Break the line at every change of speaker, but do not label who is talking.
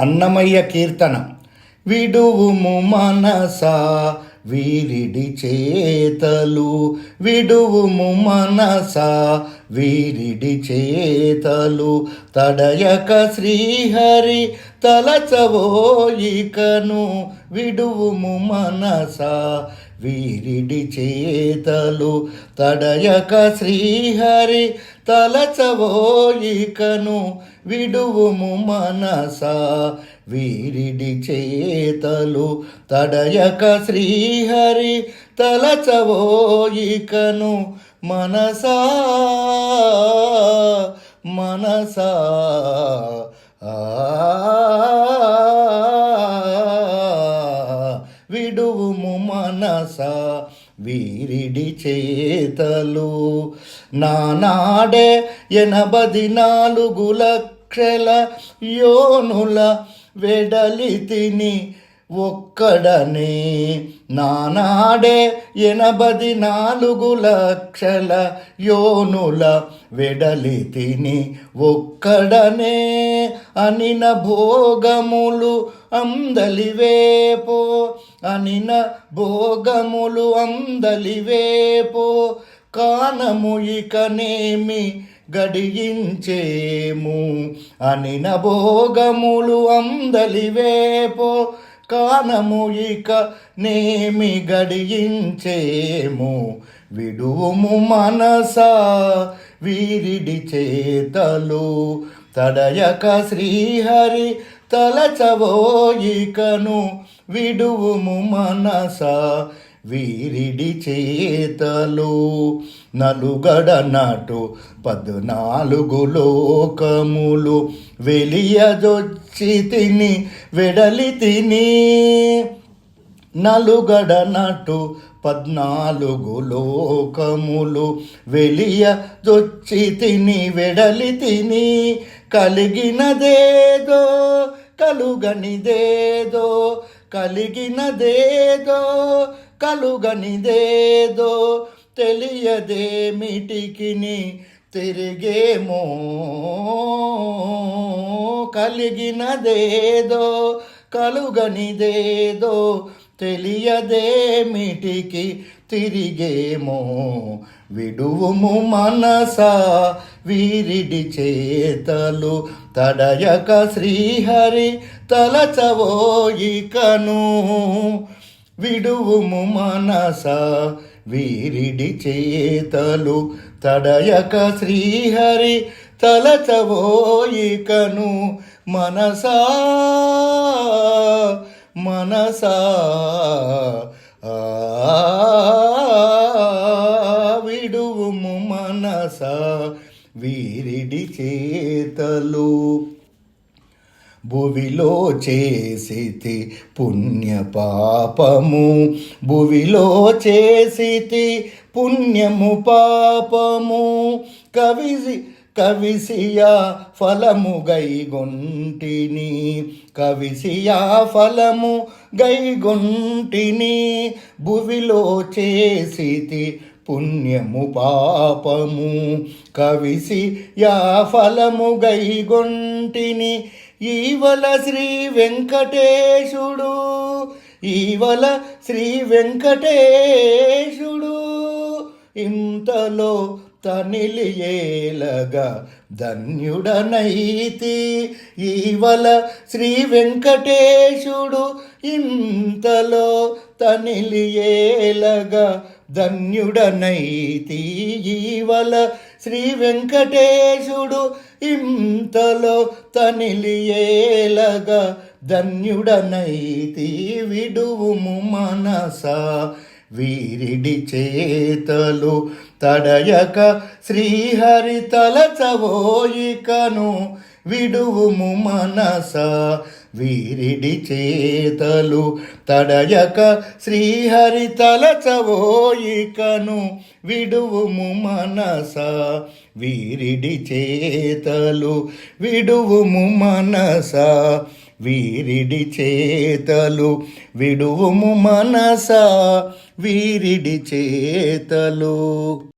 అన్నమయ్య కీర్తన. విడువుము మనసా వీరిడి చేతలు. విడువుము మనసా వీరిడి చేతలు. తడయక శ్రీహరి తలచవోయికను. విడువుము మనసా వీరిడి చేతలు. తడయక శ్రీహరి తలచవోయికను విడువుము మనస వీరిడి చేతలు తడయక శ్రీహరి తలచవోయికను మనసా మనసా. విడువుము మనసా వీరిడి చేతలు నానాడే ఎనబది నాలుగు లక్షల యోనుల వెడలి తిని ఒక్కడనే నానాడే ఎనబది నాలుగు లక్షల యోనుల వెడలి తిని ఒక్కడనే అనిన భోగములు అందలివేపో అనిన భోగములు అందలివేపో కానము ఇకనేమి గడియించేము అనిన భోగములు అందలివేపో కానము ఇక నేమి గడియించేము. విడువుము మనస వీరిడి చేతలు. తడయక శ్రీహరి తలచవోయికను విడువుము మనస వీరిడి చేతలు. నలుగడ నాటు పద్నాలుగు లోకములు. వెలియదొచ్చి తిని వెడలి తిని. నలుగడ నాటు పద్నాలుగు లోకములు. వెలియ దొచ్చి తిని వెడలి తిని. కలిగినదేదో కలుగనిదేదో. కలిగినదేదో కలుగనిదేదో. తెలియదేమిటికిని తిరిగేమో? కలిగినదేదో కలుగనిదేదో తెలియదేమిటికి తిరిగేమో? విడువుము మనస వీరిడి చేతలు తడయక శ్రీహరి తలచవోయికను విడువుము మనస వీరిడి చేతలు తడయక శ్రీహరి తలచవోయికను మనసా మనసా. ఆ, విడువుము మనసా వీరిడి చేతలు భువిలో చేసితి పుణ్య పాపము. భువిలో చేసితి పుణ్యము పాపము. కవిసి కవిసియా ఫలము గైగొంటిని. కవిసియా ఫలము గైగొంటిని. భువిలో చేసితి పుణ్యము పాపము. కవిసి యా ఫలము గైగొంటిని. ఈవల శ్రీ వెంకటేశుడు ఈవల శ్రీ వెంకటేశుడు. ఇంతలో తనిలియేలగా ధన్యుడనైతి ఈవల శ్రీ వెంకటేశుడు. ఇంతలో తనిలియేలగా ధన్యుడనైతీవల శ్రీ వెంకటేశుడు ఇంతలో తనిలియేలగా ధన్యుడనైతి విడువుము మనస వీరిడి చేతలు తడయక శ్రీహరి తలచవోయికను విడువుము మనస వీరిడి చేతలు తడయక శ్రీహరి తలచవోయికను విడువుము మనస వీరిడి చేతలు విడువుము మనస వీరిడి చేతలు విడువుము మనస వీరిడి చేతలు.